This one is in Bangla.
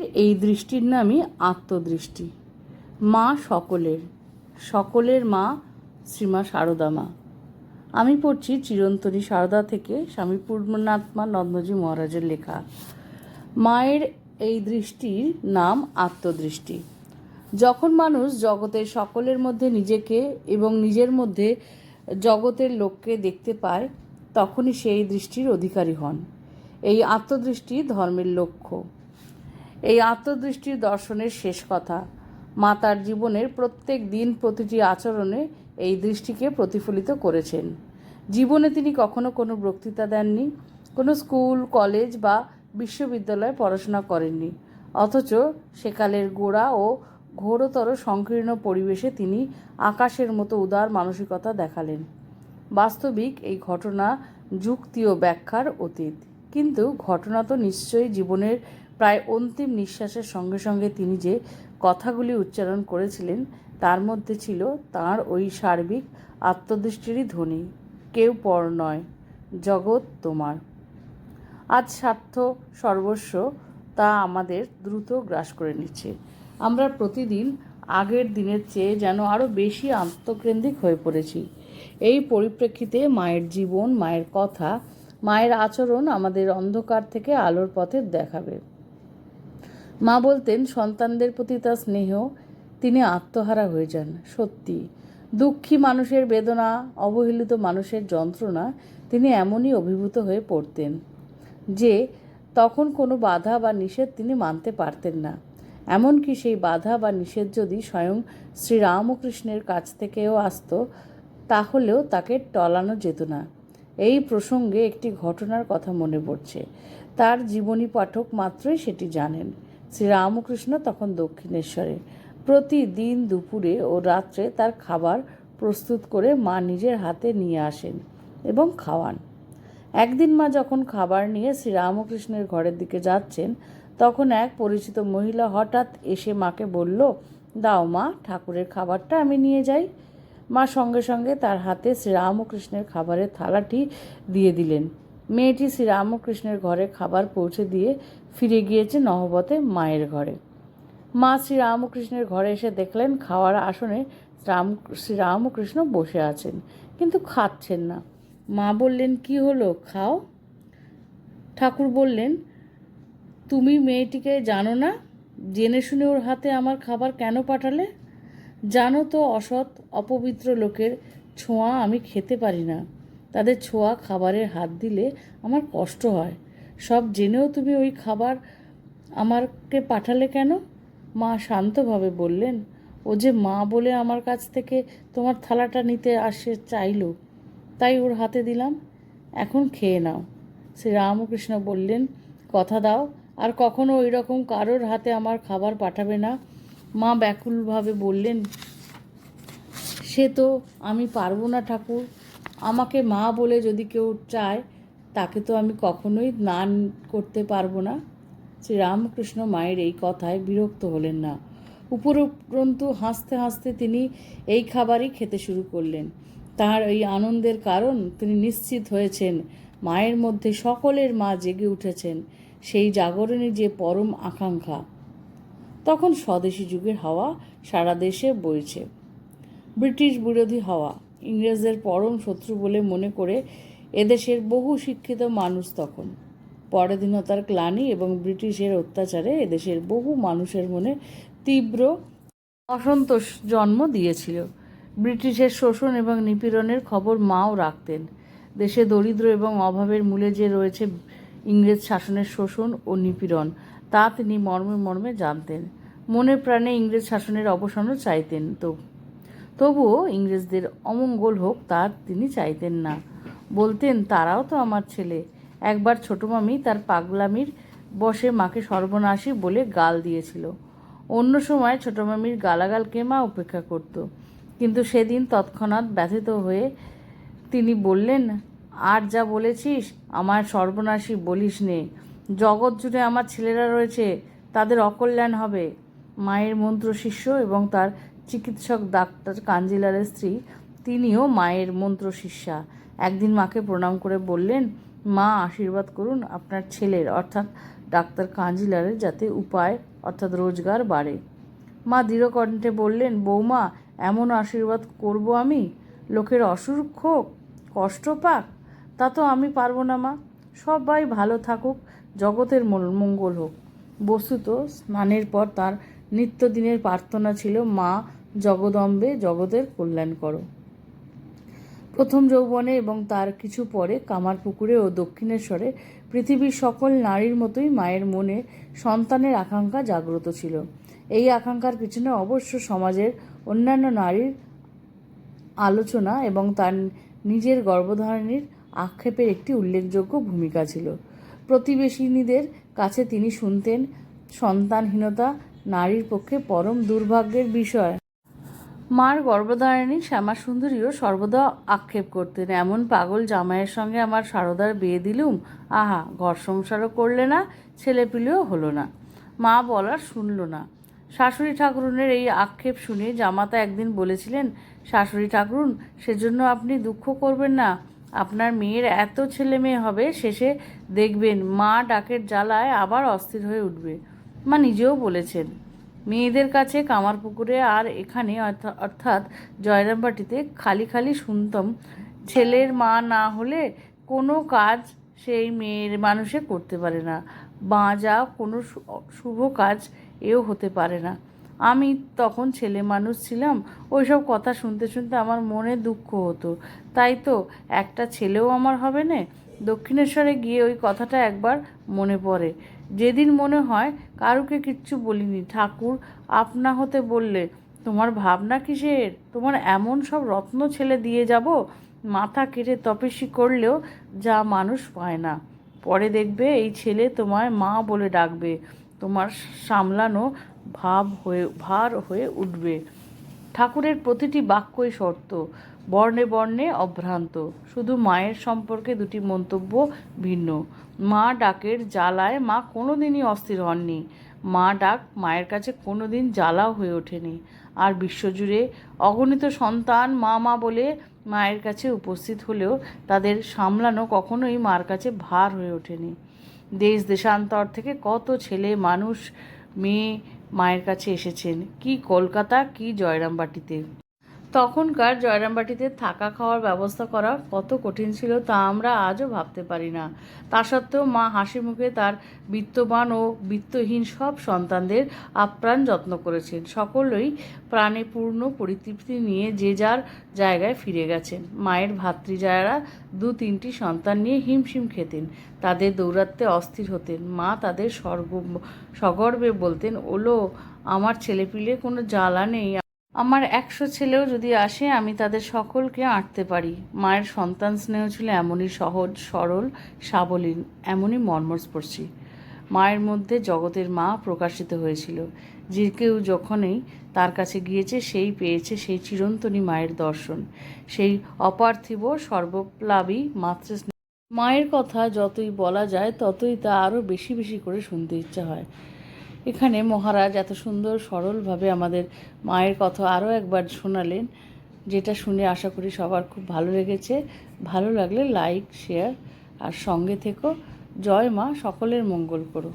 এই দৃষ্টির নামই আত্মদৃষ্টি। মা সকলের সকলের মা শ্রীমা সারদা মা আমি পড়ছি চিরন্তনী সারদা থেকে স্বামী পূর্ণনাথমা নন্দজি মহারাজের লেখা। মায়ের এই দৃষ্টির নাম আত্মদৃষ্টি। যখন মানুষ জগতের সকলের মধ্যে নিজেকে এবং নিজের মধ্যে জগতের লোককে দেখতে পায়, তখনই সেই দৃষ্টির অধিকারী হন। এই আত্মদৃষ্টি ধর্মের লক্ষ্য। এই আত্মদৃষ্টির দর্শনের শেষ কথা। মা তার জীবনের প্রত্যেক দিন প্রতিটি আচরণে এই দৃষ্টিকে প্রতিফলিত করেছেন। জীবনে তিনি কখনো কোনো বক্তৃতা দেননি, কোনো স্কুল, কলেজ বা বিশ্ববিদ্যালয়ে পড়াশোনা করেননি। অথচ সেকালের গোড়া ও ঘোরতর সংকীর্ণ পরিবেশে তিনি আকাশের মতো উদার মানসিকতা দেখালেন। বাস্তবিক এই ঘটনা যুক্তি ও ব্যাখ্যার অতীত। কিন্তু ঘটনা তো নিশ্চয়ই জীবনের প্রায় অন্তিম নিঃশ্বাসের সঙ্গে সঙ্গে তিনি যে কথাগুলি উচ্চারণ করেছিলেন, তার মধ্যে ছিল তার ওই সার্বিক আত্মদৃষ্টিরই ধ্বনি, কেউ পর নয়, জগৎ তোমার। আজ স্বার্থ সর্বস্ব, তা আমাদের দ্রুত গ্রাস করে নিচ্ছে। আমরা প্রতিদিন আগের দিনের চেয়ে যেন আরও বেশি আত্মকেন্দ্রিক হয়ে পড়েছি। এই পরিপ্রেক্ষিতে মায়ের জীবন, মায়ের কথা, মায়ের আচরণ আমাদের অন্ধকার থেকে আলোর পথে দেখাবে। মা বলতেন, সন্তানদের প্রতি তার স্নেহ, তিনি আত্মহারা হয়ে যান, সত্যি। দুঃখী মানুষের বেদনা, অবহেলিত মানুষের যন্ত্রণা, তিনি এমনই অভিভূত হয়ে পড়তেন যে, তখন কোনো বাধা বা নিষেধ তিনি মানতে পারতেন না। এমনকি সেই বাধা বা নিষেধ যদি স্বয়ং শ্রীরামকৃষ্ণের কাছ থেকেও আসত, তাহলেও তাকে টলানো যেত না। এই প্রসঙ্গে একটি ঘটনার কথা মনে পড়ছে। তার জীবনী পাঠক মাত্রই সেটি জানেন। শ্রীরামকৃষ্ণ তখন দক্ষিণেশ্বরে। প্রতিদিন দুপুরে ও রাত্রে তার খাবার প্রস্তুত করে মা নিজের হাতে নিয়ে আসেন এবং খাওয়ান। একদিন মা যখন খাবার নিয়ে শ্রীরামকৃষ্ণের ঘরের দিকে যাচ্ছেন, তখন এক পরিচিত মহিলা হঠাৎ এসে মাকে বলল, দাও মা, ঠাকুরের খাবারটা আমি নিয়ে যাই। মা সঙ্গে সঙ্গে তার হাতে শ্রীরামকৃষ্ণের খাবারের থালাটি দিয়ে দিলেন। মেয়েটি শ্রীরামকৃষ্ণের ঘরে খাবার পৌঁছে দিয়ে ফিরে গিয়েছে নহবতে মায়ের ঘরে। মা শ্রীরামকৃষ্ণের ঘরে এসে দেখলেন খাওয়ার আসনে রাম শ্রীরামকৃষ্ণ বসে আছেন, কিন্তু খাচ্ছেন না। মা বললেন, কি হলো? খাও? ঠাকুর বললেন, তুমি মেয়েটিকে জানো না? জেনে শুনে ওর হাতে আমার খাবার কেন পাঠালে? জানো তো অসৎ, অপবিত্র লোকের ছোঁয়া আমি খেতে পারি না। তাদের ছোঁয়া খাবারের হাত দিলে আমার কষ্ট হয়। সব জেনেও তুমি ওই খাবার আমারকে পাঠালে কেন? মা শান্তভাবে বললেন, ও যে মা বলে আমার কাছ থেকে তোমার থালাটা নিতে আসে চাইলো, তাই ওর হাতে দিলাম। এখন খেয়ে নাও। শ্রী রামকৃষ্ণ বললেন, কথা দাও, আর কখনো ওই রকম কারোর হাতে আমার খাবার পাঠাবে না। মা ব্যাকুলভাবে বললেন, সে তো আমি পারব না ঠাকুর আমাকে মা বলে যদি কেউ চায়, তাকে তো আমি কখনোই না করতে পারব না। শ্রীরামকৃষ্ণ মায়ের এই কথায় বিরক্ত হলেন না। উপরন্তু হাসতে হাসতে তিনি এই খাবারই খেতে শুরু করলেন। তার এই আনন্দের কারণ তিনি নিশ্চিত হয়েছেন, মায়ের মধ্যে সকলের মা জেগে উঠেছেন, সেই জাগরণে যে পরম আকাঙ্ক্ষা। তখন স্বদেশী যুগের হাওয়া সারা দেশে বইছে। ব্রিটিশ বিরোধী হাওয়া। ইংরেজদের পরম শত্রু বলে মনে করে এদেশের বহু শিক্ষিত মানুষ তখন। পরাধীনতার গ্লানি এবং ব্রিটিশের অত্যাচারে এদেশের বহু মানুষের মনে তীব্র অসন্তোষ জন্ম দিয়েছিল। ব্রিটিশের শোষণ এবং নিপীড়নের খবর মাও রাখতেন। দেশে দরিদ্র এবং অভাবের মূলে যে রয়েছে ইংরেজ শাসনের শোষণ ও নিপীড়ন, তা তিনি মর্মে মর্মে জানতেন। মনে প্রাণে ইংরেজ শাসনের অবসানও চাইতেন। তো তবুও ইংরেজদের অমঙ্গল হোক তা তিনি চাইতেন না। বলতেন, তারাও তো আমার ছেলে। একবার ছোটো মামি তার পাগলামির বসে মাকে সর্বনাশী বলে গাল দিয়েছিল। অন্য সময় ছোটো মামির গালাগালকে মা উপেক্ষা করত। কিন্তু সেদিন তৎক্ষণাৎ ব্যথিত হয়ে তিনি বললেন, আর যা বলেছিস আমার সর্বনাশী বলিস নে। জগৎ জুড়ে আমার ছেলেরা রয়েছে, তাদের অকল্যাণ হবে। মায়ের মন্ত্র শিষ্য এবং তার চিকিৎসক ডাক্তার কাঞ্জিলালের স্ত্রী, তিনিও মায়ের মন্ত্র শিষ্যা। একদিন মাকে প্রণাম করে বললেন, মা, আশীর্বাদ করুন আপনার ছেলের। অর্থাৎ ডাক্তার কাঞ্জিলারের যাতে উপায়, অর্থাৎ রোজগার বাড়ে। মা দৃঢ়কণ্ঠে বললেন, বৌমা, এমন আশীর্বাদ করব আমি? লোকের অসুখ হোক, কষ্ট পাক, তা তো আমি পারব না, মা। সবাই ভালো থাকুক, জগতের মঙ্গল হোক। বস্তুত স্নানের পর তার নিত্যদিনের প্রার্থনা ছিল, মা জগদম্বে জগতের কল্যাণ করো। প্রথম যৌবনে এবং তার কিছু পরে কামারপুকুরে ও দক্ষিণেশ্বরে পৃথিবীর সকল নারীর মতোই মায়ের মনে সন্তানের আকাঙ্ক্ষা জাগ্রত ছিল। এই আকাঙ্ক্ষার পিছনে অবশ্য সমাজের অন্যান্য নারীর আলোচনা এবং তার নিজের গর্ভধারণীর আক্ষেপের একটি উল্লেখযোগ্য ভূমিকা ছিল। প্রতিবেশিনীদের কাছে তিনি শুনতেন সন্তানহীনতা নারীর পক্ষে পরম দুর্ভাগ্যের বিষয়। মার গর্ভধারিণী শ্যামাসুন্দরীও সর্বদা আক্ষেপ করতেন। এমন পাগল জামাইয়ের সঙ্গে আমার সারদার বিয়ে দিলুম? আহা, ঘর সংসারও করলে না, ছেলেপিলেও হলো না। মা বলার শুনল না। শাশুড়ি ঠাকুরুনের এই আক্ষেপ শুনে জামাতা একদিন বলেছিলেন, শাশুড়ি ঠাকুরুন, সেজন্য আপনি দুঃখ করবেন না। আপনার মেয়ের এত ছেলে মেয়ে হবে, শেষে দেখবেন মা ডাকের জ্বালায় আবার অস্থির হয়ে উঠবে। মা নিজেও বলেছেন মেয়েদের কাছে কামারপুকুরে আর এখানে অর্থা- অর্থাৎ জয়রামবাটিতে খালি খালি শুনতাম, ছেলের মা না হলে কোনো কাজ সেই মেয়ের মানুষে করতে পারে না। বাঁজা কোনো শুভ কাজ এও হতে পারে না। আমি তখন ছেলে মানুষ ছিলাম, ওইসব কথা শুনতে শুনতে আমার মনে দুঃখ হতো। তাই তো একটা ছেলেও আমার হবে না। দক্ষিণেশ্বরে গিয়ে ওই কথাটা একবার মনে পড়ে। যেদিন মনে হয় কারুকে কিচ্ছু বলিনি, ঠাকুর আপনা হতে বললে, তোমার ভাবনা কিসের? তোমার এমন সব রত্ন ছেলে দিয়ে যাব, মাথা কেটে তপস্বী করলেও যা মানুষ পায় না। পরে দেখবে এই ছেলে তোমায় মা বলে ডাকবে, তোমার সামলানো ভাব হয়ে, ভার হয়ে উঠবে। ঠাকুরের প্রতিটি বাক্যই শর্ত, বর্ণে বর্ণে অভ্রান্ত। শুধু মায়ের সম্পর্কে দুটি মন্তব্য ভিন্ন। মা ডাকের জ্বালায় মা কোনোদিনই অস্থির হননি। মা ডাক মায়ের কাছে কোনোদিন জ্বালাও হয়ে ওঠেনি। আর বিশ্বজুড়ে অগণিত সন্তান মা মা বলে মায়ের কাছে উপস্থিত হলেও তাদের সামলানো কখনোই মার কাছে ভার হয়ে ওঠেনি। দেশ দেশান্তর থেকে কত ছেলে, মানুষ, মেয়ে মায়ের কাছে এসেছেন। কি কলকাতা কি জয়রামবাটিতে? তখনকার জয়রামবাটিতে থাকা খাওয়ার ব্যবস্থা করা কত কঠিন ছিল তা আমরা আজও ভাবতে পারি না। তা সত্ত্বেও মা হাসি মুখে তার বিত্তবান ও বিত্তহীন সব সন্তানদের আপ্রাণ যত্ন করেছেন। সকলেই প্রাণে পূর্ণ পরিতৃপ্তি নিয়ে যে যার জায়গায় ফিরে গেছেন। মায়ের ভাতৃজায়ারা দু তিনটি সন্তান নিয়ে হিমশিম খেতেন। তাদের দৌরাত্মে অস্থির হতেন। মা তাদের স্বর্গ সগর্বে বলতেন, ওলো, আমার ছেলেপিলে কোনো জ্বালা নেই আমার একশো ছেলেও যদি আসে, আমি তাদের সকলকে আঁটতে পারি। মায়ের সন্তান স্নেহ ছিল এমনই সহজ, সরল সাবলীন এমনই মর্মস্পর্শী। মায়ের মধ্যে জগতের মা প্রকাশিত হয়েছিল। যে কেউ যখনই তার কাছে গিয়েছে, সেই পেয়েছে সেই চিরন্তনী মায়ের দর্শন। সেই অপার্থিব, সর্বপ্লাবী মাতৃ মায়ের কথা যতই বলা যায়, ততই তা আরও বেশি বেশি করে শুনতে ইচ্ছা হয়। এখানে মহারাজ এত সুন্দর, সরলভাবে আমাদের মায়ের কথা আরও একবার শোনালেন, যেটা শুনে আশা করি সবার খুব ভালো লেগেছে। ভালো লাগলে লাইক, শেয়ার আর সঙ্গে থেকো। জয় মা, সকলের মঙ্গল করো।